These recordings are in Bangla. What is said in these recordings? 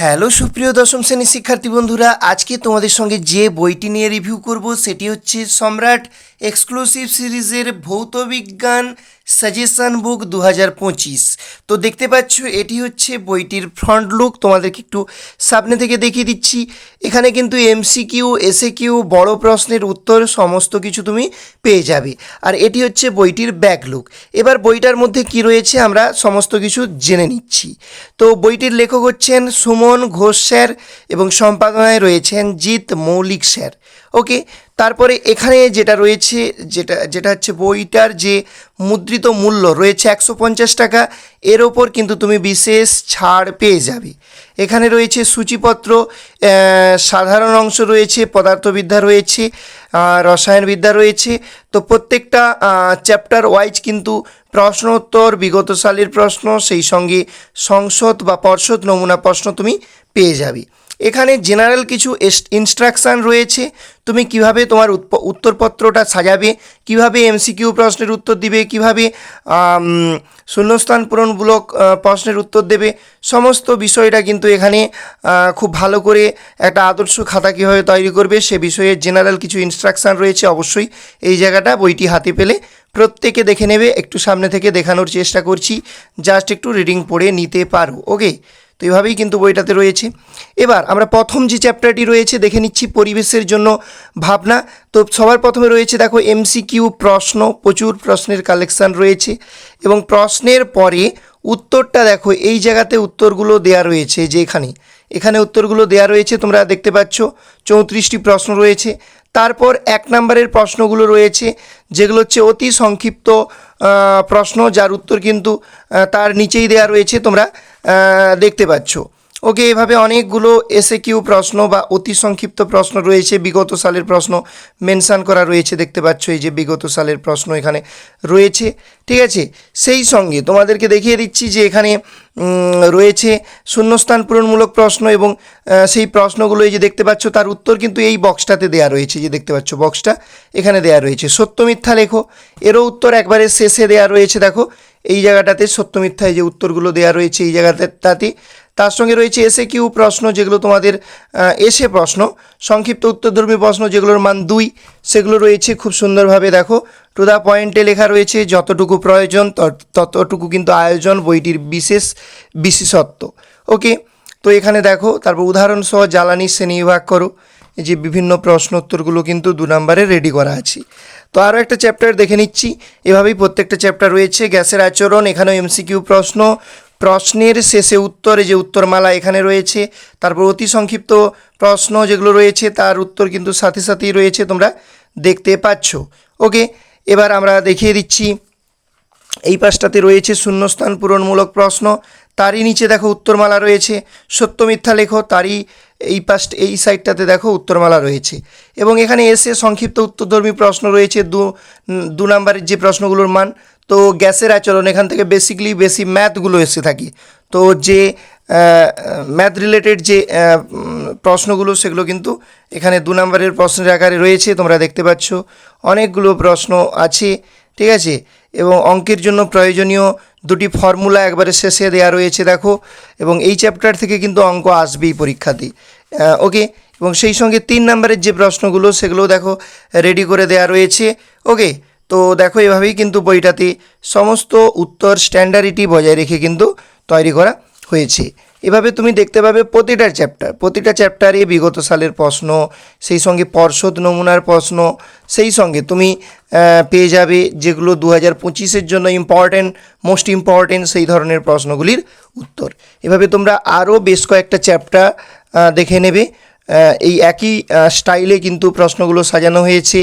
হ্যালো সুপ্রিয় দশম শ্রেণির শিক্ষার্থী বন্ধুরা, আজকে তোমাদের সঙ্গে যে বইটি নিয়ে রিভিউ করব সেটি হচ্ছে সম্রাট এক্সক্লুসিভ সিরিজের ভৌতবিজ্ঞান সাজেশন বুক দু হাজার পঁচিশ। তো দেখতে পাচ্ছ, এটি হচ্ছে বইটির ফ্রন্ট লুক তোমাদেরকে একটু সামনে থেকে দেখিয়ে দিচ্ছি। এখানে কিন্তু এমসিকিউ এসএ কিউ বড় প্রশ্নের উত্তর, সমস্ত কিছু তুমি পেয়ে যাবে। আর এটি হচ্ছে বইটির ব্যাক লুক এবার বইটার মধ্যে কি রয়েছে আমরা সমস্ত কিছু জেনে নিচ্ছি। তো বইটির লেখক হচ্ছেন সুমন ঘোষ স্যার এবং সম্পাদনায় রয়েছেন জিৎ মৌলিক স্যার। ওকে তারপরে এখানে যেটা রয়েছে, যেটা যেটা হচ্ছে বইটার যে মুদ্রিত মূল্য রয়েছে একশো পঞ্চাশ টাকা, এর ওপর কিন্তু তুমি বিশেষ ছাড় পেয়ে যাবে। এখানে রয়েছে সূচিপত্র সাধারণ অংশ রয়েছে, পদার্থবিদ্যা রয়েছে রসায়নবিদ্যা রয়েছে। তো প্রত্যেকটা চ্যাপ্টার ওয়াইজ কিন্তু প্রশ্ন উত্তর বিগত সালের প্রশ্ন, সেই সঙ্গে সংসদ বা পর্ষদ নমুনা প্রশ্ন তুমি পেয়ে যাবে। এখানে জেনারেল কিছু ইনস্ট্রাকশান রয়েছে। তুমি কীভাবে তোমার উত্তরপত্রটা সাজাবে, কীভাবে এমসিকিউ প্রশ্নের উত্তর দিবে, কীভাবে শূন্যস্থান পূরণমূলক প্রশ্নের উত্তর দেবে, সমস্ত বিষয়টা কিন্তু এখানে খুব ভালো করে একটা আদর্শ খাতা কীভাবে তৈরি করবে, সে বিষয়ে জেনারেল কিছু ইনস্ট্রাকশান রয়েছে, অবশ্যই এই জায়গাটা বইটি হাতে পেলে প্রত্যেকে দেখে নেবে, একটু সামনে থেকে দেখানোর চেষ্টা করছি জাস্ট একটু রিডিং পড়ে নিতে পারো ওকে তো এভাবেই কিন্তু বইটাতে রয়েছে। এবার আমরা প্রথম যে চ্যাপ্টারটি রয়েছে, দেখে নিচ্ছি পরিবেশের জন্য ভাবনা। তো সবার প্রথমে রয়েছে দেখো এমসিকিউ প্রশ্ন, প্রচুর প্রশ্নের কালেকশান রয়েছে এবং প্রশ্নের পরে উত্তরটা দেখো, এই জায়গাতে উত্তরগুলো দেয়া রয়েছে যে এখানে। এখানে উত্তরগুলো দেয়া রয়েছে, তোমরা দেখতে পাচ্ছ, চৌত্রিশটি প্রশ্ন রয়েছে। তারপর এক নম্বরের প্রশ্নগুলো রয়েছে, যেগুলো হচ্ছে অতি সংক্ষিপ্ত প্রশ্ন, যার উত্তর কিন্তু তার নিচেই দেয়া রয়েছে। তোমরা দেখতে পাচ্ছ। ওকে, এভাবে অনেকগুলো এসে কিউ প্রশ্ন বা অতি সংক্ষিপ্ত প্রশ্ন রয়েছে, বিগত সালের প্রশ্ন মেনশান করা রয়েছে, দেখতে পাচ্ছ এই যে বিগত সালের প্রশ্ন এখানে রয়েছে, ঠিক আছে? সেই সঙ্গে তোমাদেরকে দেখিয়ে দিচ্ছি যে এখানে রয়েছে শূন্যস্থান পূরণমূলক প্রশ্ন এবং সেই প্রশ্নগুলো এই যে দেখতে পাচ্ছ তার উত্তর কিন্তু এই বক্সটাতে দেয়া রয়েছে, যে দেখতে পাচ্ছ বক্সটা এখানে দেয়া রয়েছে। সত্য মিথ্যা লেখো, এরও উত্তর একবারে শেষে দেয়া রয়েছে, দেখো, এই জায়গাটাতে সত্য মিথ্যা এই যে উত্তরগুলো দেয়া রয়েছে এই জায়গাটাতে তার সঙ্গে রয়েছে এসে কিউ প্রশ্ন, যেগুলো তোমাদের এসে প্রশ্ন। সংক্ষিপ্ত উত্তরধর্মী প্রশ্ন, যেগুলোর মান দুই, সেগুলো রয়েছে খুব সুন্দরভাবে দেখো। টু দ্য পয়েন্টে লেখা রয়েছে, যতটুকু প্রয়োজন তত- ততটুকু কিন্তু আয়োজন, বইটির বিশেষ বিশেষত্ব। ওকে, তো এখানে দেখো, তারপর উদাহরণসহ জ্বালানি শ্রেণি বিভাগ করো। এই যে বিভিন্ন প্রশ্ন উত্তরগুলো কিন্তু দু নম্বরে রেডি করা আছে। তো আরও একটা চ্যাপ্টার দেখে নিচ্ছি। এভাবেই প্রত্যেকটা চ্যাপ্টার রয়েছে, গ্যাসের আচরণ, এখানেও এমসিকিউ প্রশ্ন প্রশ্নের শেষে উত্তরে যে উত্তরমালা এখানে রয়েছে, তারপর অতি সংক্ষিপ্ত প্রশ্ন যেগুলো রয়েছে, তার উত্তর কিন্তু সাথে সাথেই রয়েছে, তোমরা দেখতে পাচ্ছ। ওকে, এবার আমরা দেখিয়ে দিচ্ছি। এই পাশটাতে রয়েছে শূন্যস্থান পূরণমূলক প্রশ্ন। তারই নিচে দেখো উত্তরমালা রয়েছে। সত্য মিথ্যা লেখো, তারই এই পাশ, এই সাইডটাতে দেখো উত্তরমালা রয়েছে। এবং এখানে এসে সংক্ষিপ্ত উত্তরধর্মী প্রশ্ন রয়েছে। দু দু নম্বরের যে প্রশ্নগুলোর মান, তো গ্যাসের আচরণ এখান থেকে বেসিকলি বেশি ম্যাথগুলো এসে থাকে। তো যে ম্যাথ রিলেটেড যে প্রশ্নগুলো, সেগুলো কিন্তু এখানে দু নম্বরের প্রশ্নের আকারে রয়েছে, তোমরা দেখতে পাচ্ছ। অনেকগুলো প্রশ্ন আছে, ঠিক আছে? এবং অঙ্কের জন্য প্রয়োজনীয় দুটি ফর্মুলা একবারে শেষে দেওয়া রয়েছে, দেখো। এবং এই চ্যাপ্টার থেকে কিন্তু অঙ্ক আসবেই পরীক্ষাতে। ওকে? এবং সেই সঙ্গে তিন নম্বরের যে প্রশ্নগুলো সেগুলো দেখো রেডি করে দেওয়া রয়েছে। ওকে? তো দেখো, এভাবেই কিন্তু বইটাতে সমস্ত উত্তর স্ট্যান্ডার্ডিটি বজায় রেখে কিন্তু তৈরি করা হয়েছে। এভাবে তুমি দেখতে পাবে প্রতিটা চ্যাপ্টার, প্রতিটা চ্যাপ্টারে বিগত সালের প্রশ্ন, সেই সঙ্গে পর্ষদ নমুনার প্রশ্ন, সেই সঙ্গে তুমি পেয়ে যাবে, যেগুলো দু হাজার পঁচিশের জন্য ইম্পর্টেন্ট মোস্ট ইম্পর্টেন্ট সেই ধরনের প্রশ্নগুলির উত্তর। এভাবে তোমরা আরও বেশ কয়েকটা চ্যাপ্টার দেখে নেবে। এই একই স্টাইলে কিন্তু প্রশ্নগুলো সাজানো হয়েছে।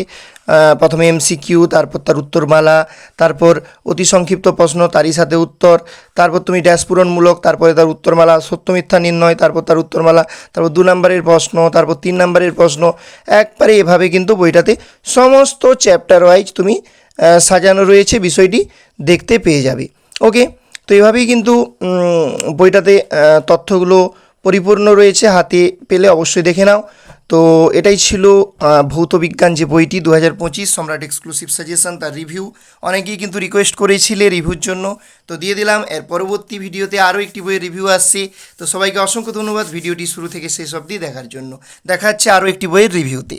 প্রথমে এমসিকিউ তারপর তার উত্তরমালা, তারপর অতি সংক্ষিপ্ত প্রশ্ন, তারই সাথে উত্তর, তারপর তুমি ড্যাশ পূরণমূলক, তারপরে তার উত্তরমালা, সত্য মিথ্যা নির্ণয়, তারপর তার উত্তরমালা, তারপর দু নম্বরের প্রশ্ন, তারপর তিন নম্বরের প্রশ্ন। একবারে এভাবে কিন্তু বইটাতে সমস্ত চ্যাপ্টার ওয়াইজ তুমি সাজানো রয়েছে, বিষয়টি দেখতে পেয়ে যাবে। ওকে? তো এভাবেই কিন্তু বইটাতে তথ্যগুলো পরিপূর্ণ রয়েছে, হাতে পেলে অবশ্যই দেখে নাও। তো এটাই ছিল ভৌত বিজ্ঞান যে বইটি দু হাজার পঁচিশ, সম্রাট এক্সক্লুসিভ সাজেশন তার রিভিউ অনেকেই কিন্তু রিকোয়েস্ট করেছিলে রিভিউর জন্য। তো দিয়ে দিলাম, এর পরবর্তী ভিডিওতে আরও একটি বইয়ের রিভিউ আসছে। তো সবাইকে অসংখ্য ধন্যবাদ, ভিডিওটি শুরু থেকে শেষ অবধি দেখার জন্য। দেখা হচ্ছে আরও একটি বইয়ের রিভিউতে